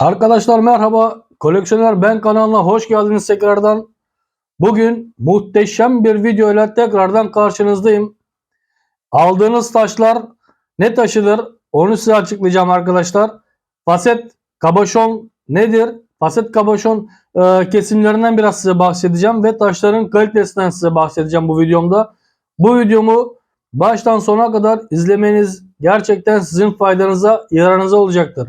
Arkadaşlar merhaba. Koleksiyoner Ben kanalına hoş geldiniz tekrardan. Bugün muhteşem bir video ile tekrardan karşınızdayım. Aldığınız taşlar ne taşıdır? Onu size açıklayacağım arkadaşlar. Faset kabaşon nedir? Faset kabaşon e, kesimlerinden biraz size bahsedeceğim ve taşların kalitesinden size bahsedeceğim bu videomda. Bu videomu baştan sona kadar izlemeniz gerçekten sizin faydanıza, yararınıza olacaktır.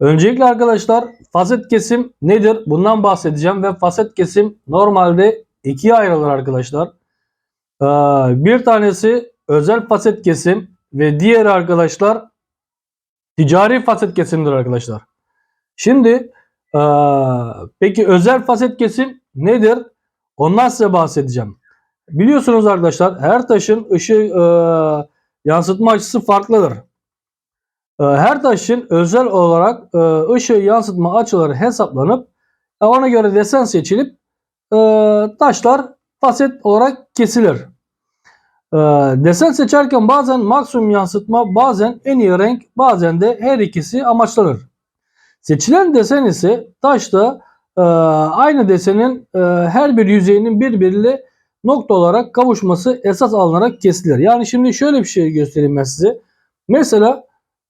Öncelikle arkadaşlar faset kesim nedir? Bundan bahsedeceğim ve faset kesim normalde ikiye ayrılır arkadaşlar. Ee, bir tanesi özel faset kesim ve diğeri arkadaşlar ticari faset kesimdir arkadaşlar. Şimdi ee, peki özel faset kesim nedir? Ondan size bahsedeceğim. Biliyorsunuz arkadaşlar her taşın ışığı ee, yansıtma açısı farklıdır. Ee, Her taşın özel olarak e, ışığı yansıtma açıları hesaplanıp e, ona göre desen seçilip e, taşlar faset olarak kesilir. Desen seçerken bazen maksimum yansıtma, bazen en iyi renk, bazen de her ikisi amaçlanır. Seçilen desen ise taşta aynı desenin her bir yüzeyinin birbiriyle nokta olarak kavuşması esas alınarak kesilir. Yani şimdi şöyle bir şey göstereyim ben size. Mesela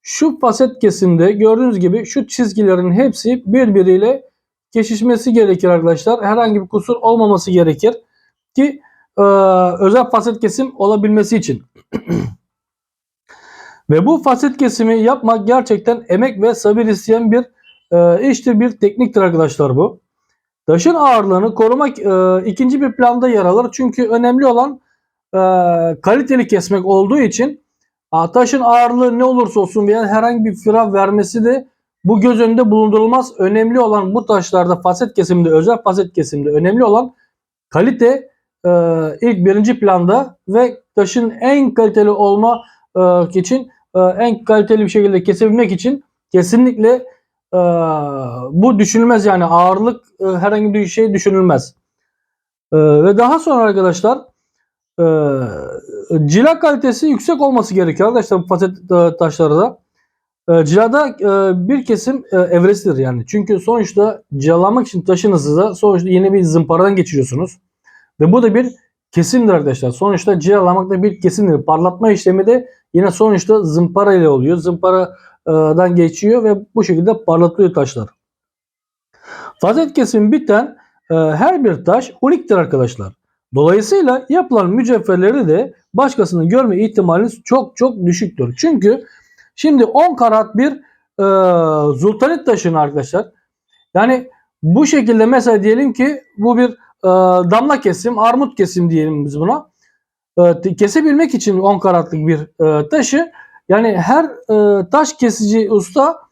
şu faset kesimde gördüğünüz gibi şu çizgilerin hepsi birbiriyle kesişmesi gerekir arkadaşlar. Herhangi bir kusur olmaması gerekir ki e, özel faset kesim olabilmesi için. ve bu faset kesimi yapmak gerçekten emek ve sabır isteyen bir e, iştir, bir tekniktir arkadaşlar bu. Taşın ağırlığını korumak e, ikinci bir planda yer alır. Çünkü önemli olan e, kaliteli kesmek olduğu için taşın ağırlığı ne olursa olsun veya herhangi bir fira vermesi de bu göz önünde bulundurulmaz. Önemli olan bu taşlarda faset kesimde, özel faset kesimde önemli olan kalite e, ilk birinci planda ve taşın en kaliteli olma e, için e, en kaliteli bir şekilde kesebilmek için kesinlikle e, bu düşünülmez yani ağırlık e, herhangi bir şey düşünülmez. E, ve daha sonra arkadaşlar e, cila kalitesi yüksek olması gerekiyor arkadaşlar bu faset e, taşlarda. E, cilada e, bir kesim e, evresidir yani. Çünkü sonuçta cilalamak için taşınızı da sonuçta yine bir zımparadan geçiriyorsunuz. Ve bu da bir kesimdir arkadaşlar. Sonuçta cilalamak da bir kesimdir. Parlatma işlemi de yine sonuçta zımpara ile oluyor. Zımparadan geçiyor ve bu şekilde parlatılıyor taşlar. Faset kesimi biten e, her bir taş uniktir arkadaşlar. Dolayısıyla yapılan mücevherleri de başkasının görme ihtimaliniz çok çok düşüktür. Çünkü şimdi 10 karat bir e, zultanit taşını arkadaşlar. Yani bu şekilde mesela diyelim ki bu bir e, damla kesim, armut kesim diyelim biz buna. E, kesebilmek için 10 karatlık bir e, taşı yani her e, taş kesici usta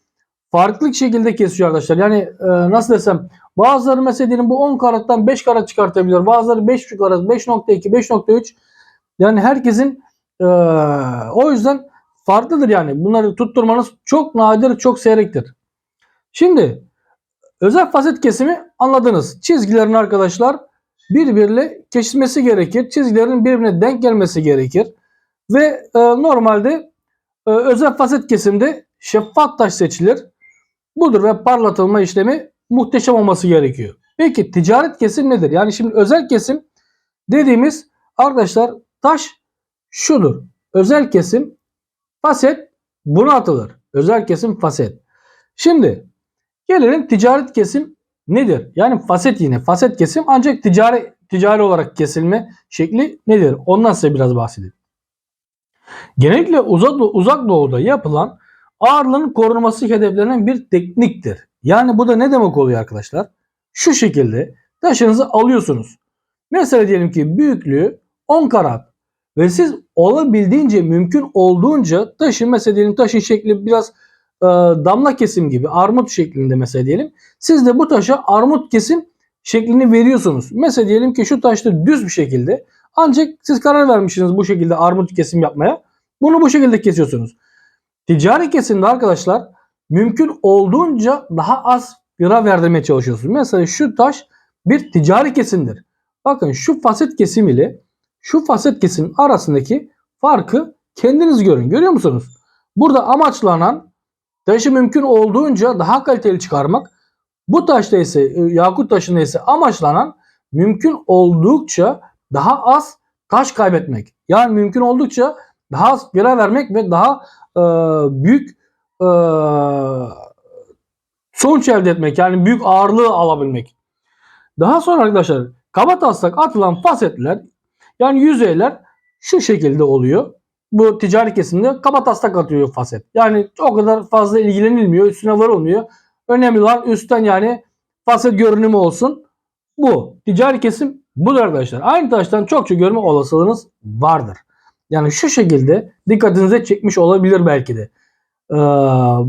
farklı şekilde kesiyor arkadaşlar. Yani e, nasıl desem bazıları mesela diyelim bu 10 karattan 5 karat çıkartabiliyor. Bazıları 5,5 karat, 5.2, 5.3 yani herkesin e, o yüzden farklıdır yani. Bunları tutturmanız çok nadir, çok seyrektir. Şimdi özel faset kesimi anladınız. Çizgilerin arkadaşlar birbiriyle kesişmesi gerekir. Çizgilerin birbirine denk gelmesi gerekir. Ve e, normalde e, özel faset kesimde şeffaf taş seçilir. Budur ve parlatılma işlemi muhteşem olması gerekiyor. Peki ticaret kesim nedir? Yani şimdi özel kesim dediğimiz arkadaşlar taş şudur. Özel kesim faset buna atılır. Özel kesim faset. Şimdi gelelim ticaret kesim nedir? Yani faset yine faset kesim ancak ticari ticari olarak kesilme şekli nedir? Ondan size biraz bahsedeyim. Genellikle uzak, uzak doğuda yapılan ağırlığın korunması hedeflenen bir tekniktir. Yani bu da ne demek oluyor arkadaşlar? Şu şekilde taşınızı alıyorsunuz. Mesela diyelim ki büyüklüğü 10 karat ve siz olabildiğince mümkün olduğunca taşın mesela diyelim taşın şekli biraz e, damla kesim gibi armut şeklinde mesela diyelim. Siz de bu taşa armut kesim şeklini veriyorsunuz. Mesela diyelim ki şu taşta düz bir şekilde ancak siz karar vermişsiniz bu şekilde armut kesim yapmaya. Bunu bu şekilde kesiyorsunuz. Ticari kesimde arkadaşlar mümkün olduğunca daha az lira verdirmeye çalışıyorsunuz. Mesela şu taş bir ticari kesimdir. Bakın şu faset kesim ile şu faset kesim arasındaki farkı kendiniz görün. Görüyor musunuz? Burada amaçlanan taşı mümkün olduğunca daha kaliteli çıkarmak. Bu taşta ise e, yakut taşında ise amaçlanan mümkün oldukça daha az taş kaybetmek. Yani mümkün oldukça daha az fire vermek ve daha e, büyük e, sonuç elde etmek. Yani büyük ağırlığı alabilmek. Daha sonra arkadaşlar kaba taslak atılan fasetler yani yüzeyler şu şekilde oluyor. Bu ticari kesimde kaba taslak atıyor faset. Yani o kadar fazla ilgilenilmiyor. Üstüne varılmıyor. Önemli olan üstten yani faset görünümü olsun. Bu. Ticari kesim budur arkadaşlar. Aynı taştan çokça görme olasılığınız vardır. Yani şu şekilde dikkatinize çekmiş olabilir belki de. Ee,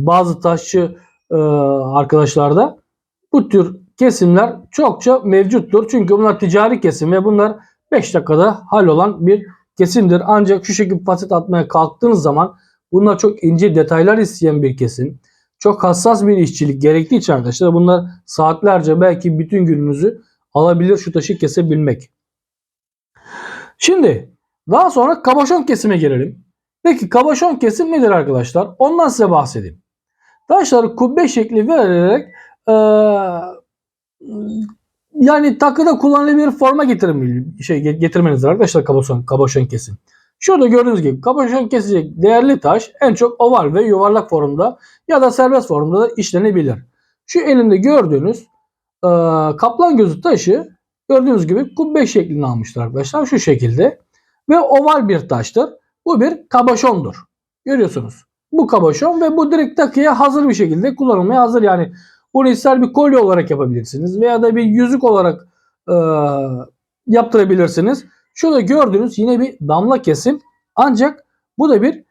bazı taşçı e, arkadaşlarda bu tür kesimler çokça mevcuttur. Çünkü bunlar ticari kesim ve bunlar 5 dakikada hallolan bir kesimdir. Ancak şu şekilde faset atmaya kalktığınız zaman bunlar çok ince detaylar isteyen bir kesim. Çok hassas bir işçilik gerektiği için arkadaşlar bunlar saatlerce belki bütün gününüzü alabilir şu taşı kesebilmek. Şimdi daha sonra kabaşon kesime gelelim. Peki kabaşon kesim nedir arkadaşlar? Ondan size bahsedeyim. Taşları kubbe şekli vererek ee, yani takıda kullanılabilir forma getirin, şey, getirmeniz arkadaşlar kabaşon, kabaşon kesim. Şurada gördüğünüz gibi kabaşon kesecek değerli taş en çok oval ve yuvarlak formda ya da serbest formda da işlenebilir. Şu elinde gördüğünüz e, kaplan gözü taşı gördüğünüz gibi kubbe şeklini almışlar arkadaşlar şu şekilde ve oval bir taştır. Bu bir kabaşondur. Görüyorsunuz. Bu kabaşon ve bu direkt takıya hazır bir şekilde kullanılmaya hazır. Yani bunu ister bir kolye olarak yapabilirsiniz veya da bir yüzük olarak e, yaptırabilirsiniz. Şurada gördüğünüz yine bir damla kesim. Ancak bu da bir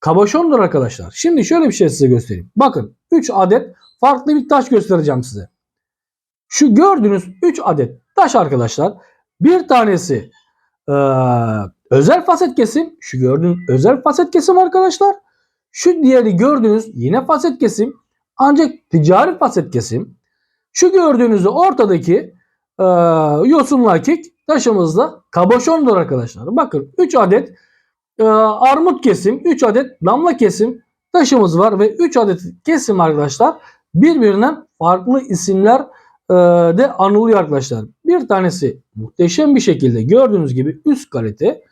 kabaşondur arkadaşlar. Şimdi şöyle bir şey size göstereyim. Bakın 3 adet farklı bir taş göstereceğim size. Şu gördüğünüz 3 adet taş arkadaşlar. Bir tanesi e, özel faset kesim. Şu gördüğünüz özel faset kesim arkadaşlar. Şu diğeri gördüğünüz yine faset kesim. Ancak ticari faset kesim. Şu gördüğünüz ortadaki e, yosunlu hakik taşımızda kabaşondur arkadaşlar. Bakın 3 adet e, armut kesim, 3 adet damla kesim taşımız var ve 3 adet kesim arkadaşlar birbirinden farklı isimler e, de anılıyor arkadaşlar. Bir tanesi muhteşem bir şekilde gördüğünüz gibi üst kalite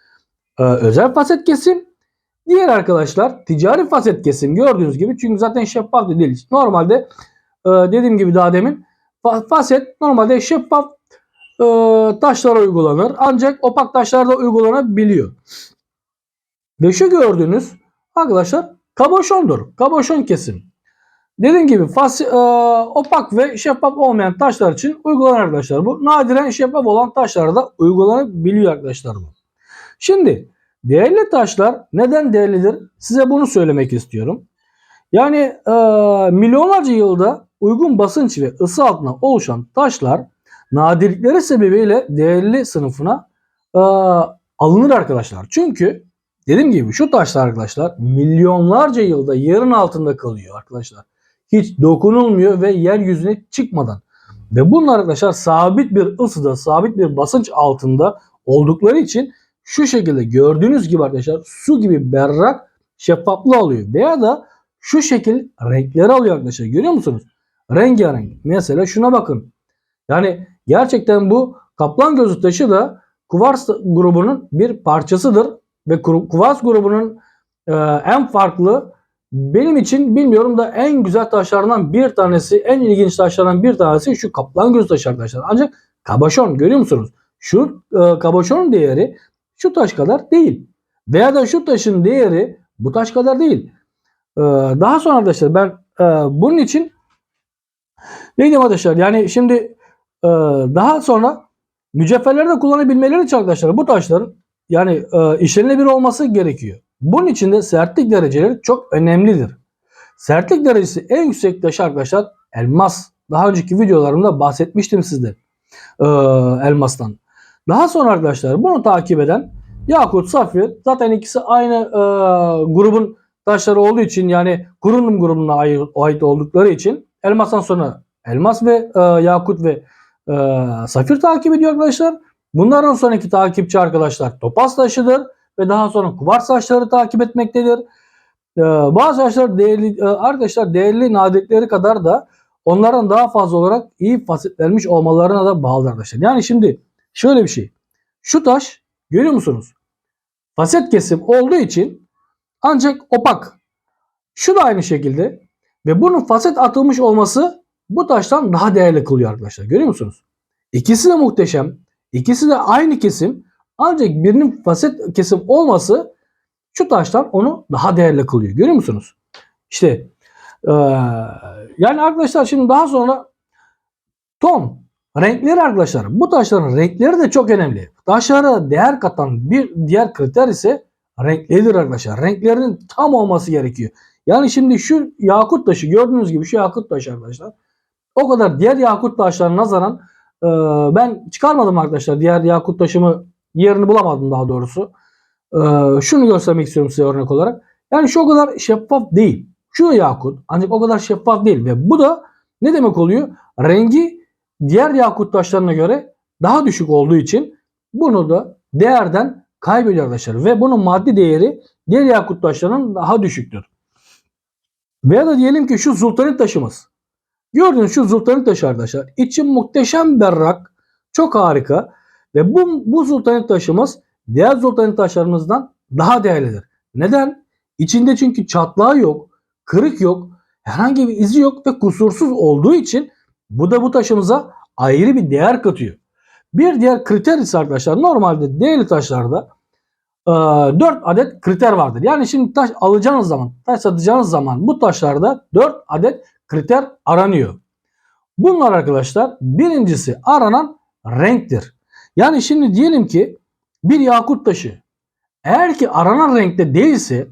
e, özel faset kesim. Diğer arkadaşlar ticari faset kesim gördüğünüz gibi çünkü zaten şeffaf değil. Normalde e, dediğim gibi daha demin faset normalde şeffaf e, taşlara uygulanır. Ancak opak taşlarda uygulanabiliyor. Ve şu gördüğünüz arkadaşlar kaboşondur. Kaboşon kesim. Dediğim gibi fas, e, opak ve şeffaf olmayan taşlar için uygulanır arkadaşlar. Bu nadiren şeffaf olan taşlarda uygulanabiliyor arkadaşlar bu. Şimdi değerli taşlar neden değerlidir? Size bunu söylemek istiyorum. Yani e, milyonlarca yılda uygun basınç ve ısı altında oluşan taşlar nadirlikleri sebebiyle değerli sınıfına e, alınır arkadaşlar. Çünkü dediğim gibi şu taşlar arkadaşlar milyonlarca yılda yerin altında kalıyor arkadaşlar. Hiç dokunulmuyor ve yeryüzüne çıkmadan. Ve bunlar arkadaşlar sabit bir ısıda, sabit bir basınç altında oldukları için şu şekilde gördüğünüz gibi arkadaşlar su gibi berrak şeffaflığı alıyor. Veya da şu şekil renkleri alıyor arkadaşlar. Görüyor musunuz? Rengarenk. Mesela şuna bakın. Yani gerçekten bu kaplan gözü taşı da kuvars grubunun bir parçasıdır. Ve kuvars grubunun e, en farklı benim için bilmiyorum da en güzel taşlardan bir tanesi, en ilginç taşlardan bir tanesi şu kaplan gözü taşı arkadaşlar. Ancak kabaşon görüyor musunuz? Şu e, kabaşonun değeri şu taş kadar değil. Veya da şu taşın değeri bu taş kadar değil. Ee, daha sonra arkadaşlar ben e, bunun için ne diyeyim arkadaşlar yani şimdi e, daha sonra mücevherleri de kullanabilmeleri için arkadaşlar bu taşların yani e, işlenilebilir olması gerekiyor. Bunun için de sertlik dereceleri çok önemlidir. Sertlik derecesi en yüksek taş arkadaşlar elmas. Daha önceki videolarımda bahsetmiştim sizde e, elmastan. Daha sonra arkadaşlar bunu takip eden Yakut, Safir zaten ikisi aynı e, grubun taşları olduğu için yani Kurunum grubuna ait oldukları için elmastan sonra elmas ve e, yakut ve e, safir takip ediyor arkadaşlar. Bunlardan sonraki takipçi arkadaşlar topaz taşıdır ve daha sonra kuvars taşları takip etmektedir. Ee, bazı taşlar değerli e, arkadaşlar değerli nadirlikleri kadar da onların daha fazla olarak iyi fasetlenmiş olmalarına da bağlı arkadaşlar. Yani şimdi şöyle bir şey. Şu taş görüyor musunuz? Faset kesim olduğu için ancak opak. Şu da aynı şekilde ve bunun faset atılmış olması bu taştan daha değerli kılıyor arkadaşlar. Görüyor musunuz? İkisi de muhteşem. İkisi de aynı kesim. Ancak birinin faset kesim olması şu taştan onu daha değerli kılıyor. Görüyor musunuz? İşte eee, yani arkadaşlar şimdi daha sonra ton renkleri arkadaşlar. Bu taşların renkleri de çok önemli. Taşlara değer katan bir diğer kriter ise renkleridir arkadaşlar. Renklerinin tam olması gerekiyor. Yani şimdi şu yakut taşı gördüğünüz gibi şu yakut taşı arkadaşlar. O kadar diğer yakut taşlarına nazaran e, ben çıkarmadım arkadaşlar. Diğer yakut taşımı yerini bulamadım daha doğrusu. E, şunu göstermek istiyorum size örnek olarak. Yani şu o kadar şeffaf değil. Şu yakut ancak o kadar şeffaf değil ve bu da ne demek oluyor? Rengi diğer yakut taşlarına göre daha düşük olduğu için bunu da değerden kaybediyor arkadaşlar ve bunun maddi değeri diğer yakut taşlarının daha düşüktür. Veya da diyelim ki şu zultanit taşımız. Gördüğünüz şu zultanit taşı arkadaşlar. İçi muhteşem berrak. Çok harika. Ve bu, bu zultanit taşımız diğer zultanit taşlarımızdan daha değerlidir. Neden? İçinde çünkü çatlağı yok, kırık yok, herhangi bir izi yok ve kusursuz olduğu için bu da bu taşımıza ayrı bir değer katıyor. Bir diğer kriter ise arkadaşlar normalde değerli taşlarda 4 adet kriter vardır. Yani şimdi taş alacağınız zaman, taş satacağınız zaman bu taşlarda 4 adet kriter aranıyor. Bunlar arkadaşlar birincisi aranan renktir. Yani şimdi diyelim ki bir yakut taşı eğer ki aranan renkte değilse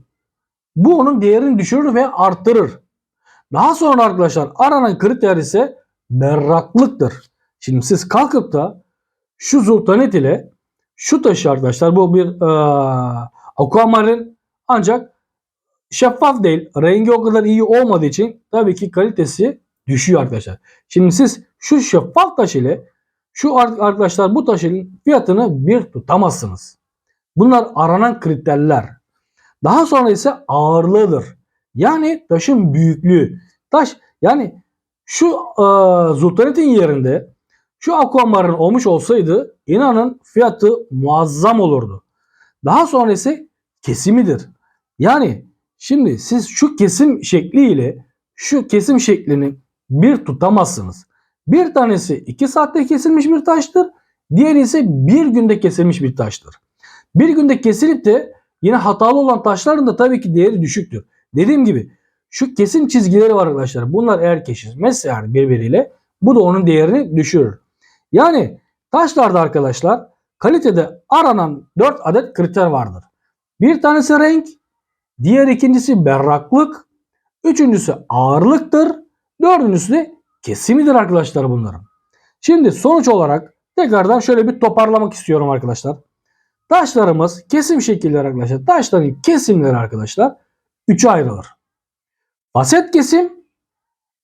bu onun değerini düşürür ve arttırır. Daha sonra arkadaşlar aranan kriter ise berraklıktır. Şimdi siz kalkıp da şu zultanit ile şu taşı arkadaşlar bu bir e, aquamarin ancak şeffaf değil. Rengi o kadar iyi olmadığı için tabii ki kalitesi düşüyor arkadaşlar. Şimdi siz şu şeffaf taş ile şu ar- arkadaşlar bu taşın fiyatını bir tutamazsınız. Bunlar aranan kriterler. Daha sonra ise ağırlığıdır. Yani taşın büyüklüğü. Taş yani şu e, zultanitin yerinde şu aquamarin olmuş olsaydı inanın fiyatı muazzam olurdu. Daha sonra ise kesimidir. Yani şimdi siz şu kesim şekliyle şu kesim şeklini bir tutamazsınız. Bir tanesi 2 saatte kesilmiş bir taştır. Diğeri ise bir günde kesilmiş bir taştır. Bir günde kesilip de yine hatalı olan taşların da tabii ki değeri düşüktür. Dediğim gibi şu kesim çizgileri var arkadaşlar. Bunlar eğer kesişmezse yani birbiriyle bu da onun değerini düşürür. Yani taşlarda arkadaşlar kalitede aranan 4 adet kriter vardır. Bir tanesi renk, diğer ikincisi berraklık, üçüncüsü ağırlıktır, dördüncüsü de kesimidir arkadaşlar bunların. Şimdi sonuç olarak tekrardan şöyle bir toparlamak istiyorum arkadaşlar. Taşlarımız kesim şekilleri arkadaşlar. Taşların kesimleri arkadaşlar 3'e ayrılır. Faset kesim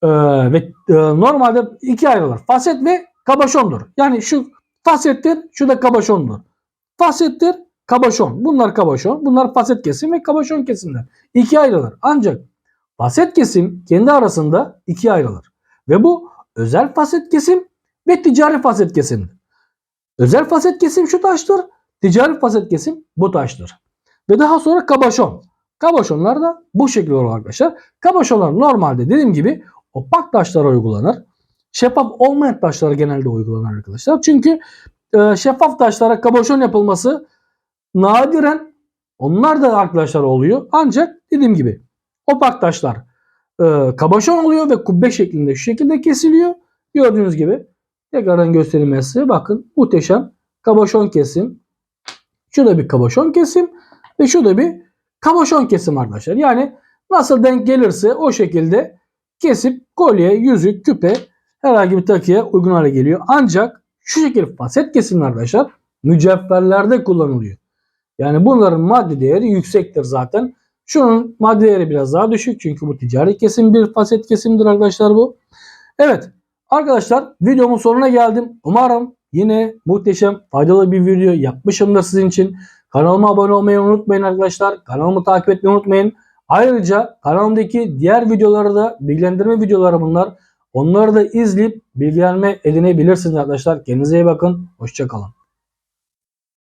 e, ve e, normalde ikiye ayrılır. Faset ve kabaşondur. Yani şu fasettir, şu da kabaşondur. Fasettir, kabaşon. Bunlar kabaşon, bunlar faset kesim ve kabaşon kesimler. İkiye ayrılır. Ancak faset kesim kendi arasında ikiye ayrılır. Ve bu özel faset kesim ve ticari faset kesimdir. Özel faset kesim şu taştır, ticari faset kesim bu taştır. Ve daha sonra kabaşon. Kabaşonlar da bu şekilde olur arkadaşlar. Kabaşonlar normalde dediğim gibi opak taşlara uygulanır. Şeffaf olmayan taşlara genelde uygulanır arkadaşlar. Çünkü e, şeffaf taşlara kabaşon yapılması nadiren onlar da arkadaşlar oluyor. Ancak dediğim gibi opak taşlar e, kabaşon oluyor ve kubbe şeklinde şu şekilde kesiliyor. Gördüğünüz gibi tekrardan göstereyim size. Bakın muhteşem kabaşon kesim. Şu da bir kabaşon kesim ve şu da bir kabaşon kesim arkadaşlar. Yani nasıl denk gelirse o şekilde kesip kolye, yüzük, küpe herhangi bir takıya uygun hale geliyor. Ancak şu şekilde faset kesimler arkadaşlar mücevherlerde kullanılıyor. Yani bunların maddi değeri yüksektir zaten. Şunun maddi değeri biraz daha düşük çünkü bu ticari kesim bir faset kesimdir arkadaşlar bu. Evet arkadaşlar videomun sonuna geldim. Umarım yine muhteşem faydalı bir video yapmışımdır sizin için. Kanalıma abone olmayı unutmayın arkadaşlar. Kanalımı takip etmeyi unutmayın. Ayrıca kanalımdaki diğer videoları da bilgilendirme videoları bunlar. Onları da izleyip bilgilenme edinebilirsiniz arkadaşlar. Kendinize iyi bakın. Hoşçakalın.